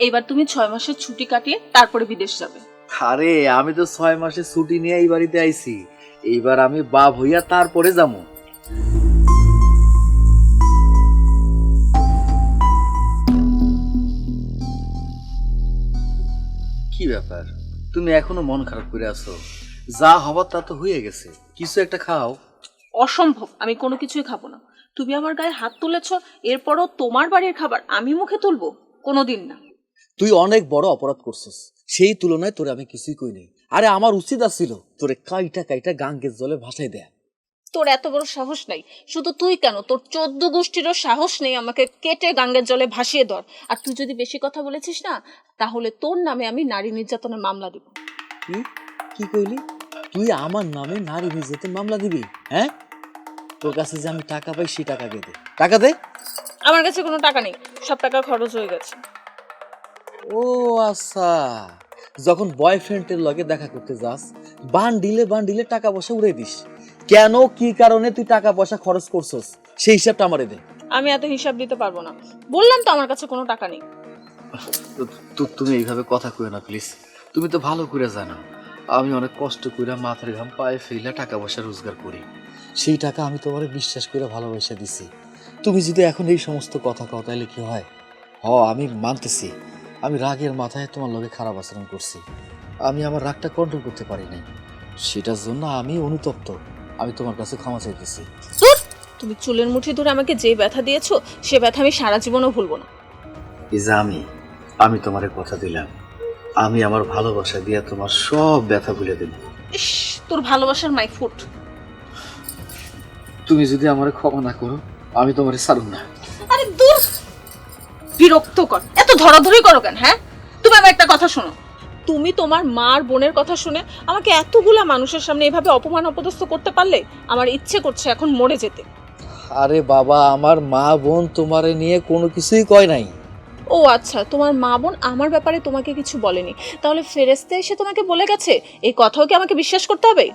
এইবার তুমি ছয় মাসের ছুটি কাটিয়ে তারপরে বিদেশ যাবে। আরে আমি তো ছয় মাসের ছুটি নিয়ে এই বাড়িতে আইছি। এইবার আমি বাপ হইয়া তারপরে যাব কি ব্যাপার? তুমি এখনও মন খারাপ করে আছো। যা হবার তা তো হয়ে গেছে। কিছু একটা খাও। অসম্ভব আমি কোনো কিছুই খাব না। তুমি আমার গায়ে হাত তুলেছ এরপরও তোমার বাড়ির খাবার আমি মুখে তুলবো? কোনোদিন না। তুই অনেক বড় অপরাধ করছিস। সেই তুলনায় তোরে আমি কিছুই কই নাই। আরে আমার উচিত আছিল তোরে কাইটা কাইটা গাঙ্গের জলে ভাসাই দেয়া। তোর এত বড় সাহস নাই। শুধু তুই কেন? তোর চোদ্দ গোষ্ঠীরও সাহস নেই আমাকে কেটে গাঙ্গের জলে ভাসিয়ে ধর আর তুই যদি বেশি কথা বলেছিস না তাহলে তোর নামে আমি নারী নির্যাতনের মামলা দিব। কি? কি কইলি? তুই আমার নামে নারী নির্যাতন মামলা দিবি? হ্যাঁ? তোর কাছে যে আমি টাকা পাই সেই টাকা দে টাকা দে। আমার কাছে কোনো টাকা নেই। সব টাকা খরচ হয়ে গেছে। ও আচ্ছা। যখন বয়ফ্রেন্ডের লগে দেখা করতে যাস বান্ডিলে বান্ডিলে টাকা পয়সা উড়ে দিস। কেন কি কারণে তুই টাকা পয়সা খরচ করছস? সেই হিসাবটা আমারে দে। আমি এত হিসাব দিতে পারব না। বললাম তো আমার কাছে কোনো টাকা নেই। তু- তুমি এইভাবে কথা কই না প্লিজ তুমি তো ভালো করে জানো আমি অনেক কষ্ট করে মাথার ঘাম পায়ে ফেলে টাকা পয়সা রোজগার করি। সেই টাকা আমি তোমার বিশ্বাস করে ভালোবাসা দিছি। তুমি যদি এখন এই সমস্ত কথা কও তাহলে কি হয়? হ আমি মানতেছি। আমি রাগের মাথায় তোমার লোকে খারাপ আচরণ করছি। আমি আমার রাগটা কন্ট্রোল করতে পারি নাই। সেটার জন্য আমি অনুতপ্ত। আমি তোমার কাছে ক্ষমা চাইতেছি তুমি চুলের মুঠি ধরে আমাকে যে ব্যথা দিয়েছ সে ব্যথা আমি সারা জীবনও ভুলবো না। আমি আমি তোমারে কথা দিলাম। আমি আমার ভালোবাসা দিয়ে তোমার সব ব্যথা ভুলে দেব। ইস তোর ভালোবাসার মাই ফুট। তুমি যদি আমার ক্ষমা না করো আমি তোমারে ছাড়ুম না। বিরক্ত কর এত ধরাধরি করো কেন হ্যাঁ? তুমি আমার একটা কথা শোনো। তুমি তোমার মার বোনের কথা শুনে আমাকে এতগুলা মানুষের সামনে এভাবে অপমান অপদস্থ করতে পারলে আমার ইচ্ছে করছে এখন মরে যেতে। আরে বাবা আমার মা বোন তোমারে নিয়ে কোনো কিছুই কয় নাই। ও আচ্ছা তোমার মা বোন আমার ব্যাপারে তোমাকে কিছু বলেনি। তাহলে ফেরেস্তে এসে তোমাকে বলে গেছে এই কথাও কি আমাকে বিশ্বাস করতে হবে?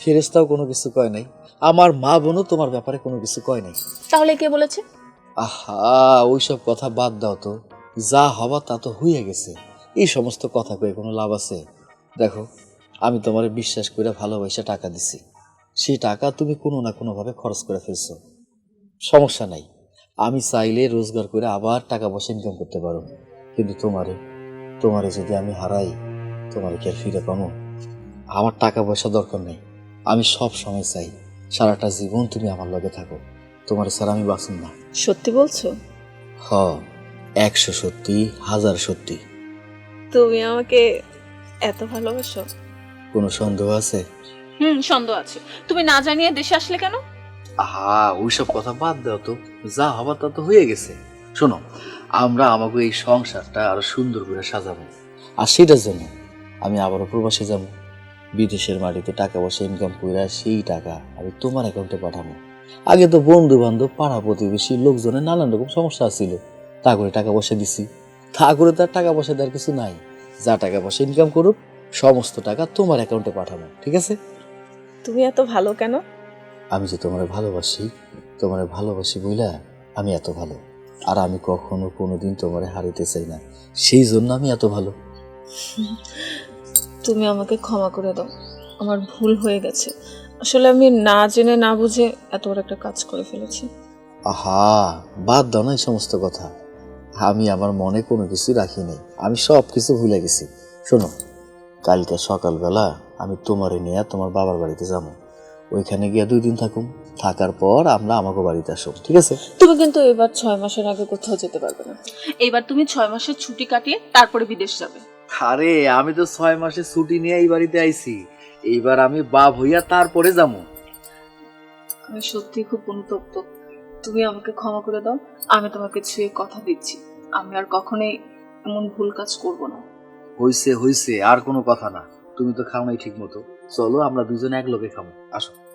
ফেরেস্তাও কোনো কিছু কয় নাই। আমার মা বোনও তোমার ব্যাপারে কোনো কিছু কয় নাই। তাহলে কে বলেছে? আহা, ওইসব কথা বাদ দাও তো। যা হবা তা তো হইয়া গেছে। এই সমস্ত কথা কয়ে কোনো লাভ আছে? দেখো, আমি তোমারে বিশ্বাস করে ভালোবাসা টাকা দিছি। সেই টাকা তুমি কোনো না কোনোভাবে খরচ করে ফেলছো। সমস্যা নাই। আমি চাইলে রোজগার করে আবার টাকা পয়সা ইনকাম করতে পারো। কিন্তু তোমারে তোমারে যদি আমি হারাই, তোমারে কি ফিরে পাবো আমার টাকা পয়সা দরকার নেই। আমি সব সময় চাই, সারাটা জীবন তুমি আমার লগে থাকো। তোমার স্যার আমি বাঁচুন না। সত্যি বলছো? হ একশো সত্যি হাজার সত্যি। তুমি আমাকে এত ভালোবাসো? কোনো সন্দেহ আছে? হুম সন্দেহ আছে। তুমি না জানিয়ে দেশে আসলে কেন? আহা ওইসব কথা বাদ দাও তো। যা হবার তা তো হয়ে গেছে। শোনো আমরা আমাকে এই সংসারটা আরও সুন্দর করে সাজাবো। আর সেটার জন্য আমি আবারও প্রবাসে যাব। বিদেশের মাটিতে টাকা পয়সা ইনকাম করে সেই টাকা আমি তোমার অ্যাকাউন্টে পাঠাবো। আগে তো বন্ধু বান্ধব পাড়া প্রতিবেশী লোকজনের নানান রকম সমস্যা ছিল। তা করে টাকা পয়সা দিছি। তা করে তার টাকা পয়সা দেওয়ার কিছু নাই। যা টাকা পয়সা ইনকাম করুক সমস্ত টাকা তোমার অ্যাকাউন্টে পাঠাবো ঠিক আছে? তুমি এত ভালো কেন? আমি যে তোমার ভালোবাসি তোমার ভালোবাসি বইলা আমি এত ভালো। আর আমি কখনো কোনোদিন তোমার হারিতে চাই না। সেই জন্য আমি এত ভালো। তুমি আমাকে ক্ষমা করে দাও। আমার ভুল হয়ে গেছে। আসলে আমি না জেনে না বুঝে এত বড় একটা কাজ করে ফেলেছি। আহা বাদ দাও না এই সমস্ত কথা। আমি আমার মনে কোনো কিছু রাখি নাই। আমি সব কিছু ভুলে গেছি। শোনো কালকে সকালবেলা আমি তোমারে নিয়ে তোমার বাবার বাড়িতে যাব। ওইখানে গিয়ে দুই দিন থাকুম। থাকার পর আমরা আমাকে বাড়িতে আসো ঠিক আছে? তুমি কিন্তু এবার ছয় মাসের আগে কোথাও যেতে পারবে না। এবার তুমি ছয় মাসের ছুটি কাটিয়ে তারপরে বিদেশ যাবে। আরে আমি তো ছয় মাসের ছুটি নিয়ে এই বাড়িতে আইছি। এইবার আমি বাপ হইয়া তারপরে যাব আমি সত্যি খুব অনুতপ্ত। তুমি আমাকে ক্ষমা করে দাও আমি তোমাকে ছুঁয়ে কথা দিচ্ছি। আমি আর কখনোই এমন ভুল কাজ করব না। হইছে হইছে আর কোনো কথা না। তুমি তো খাও নাই ঠিক মতো চলো আমরা দুজনে এক লোকে খাব আসো।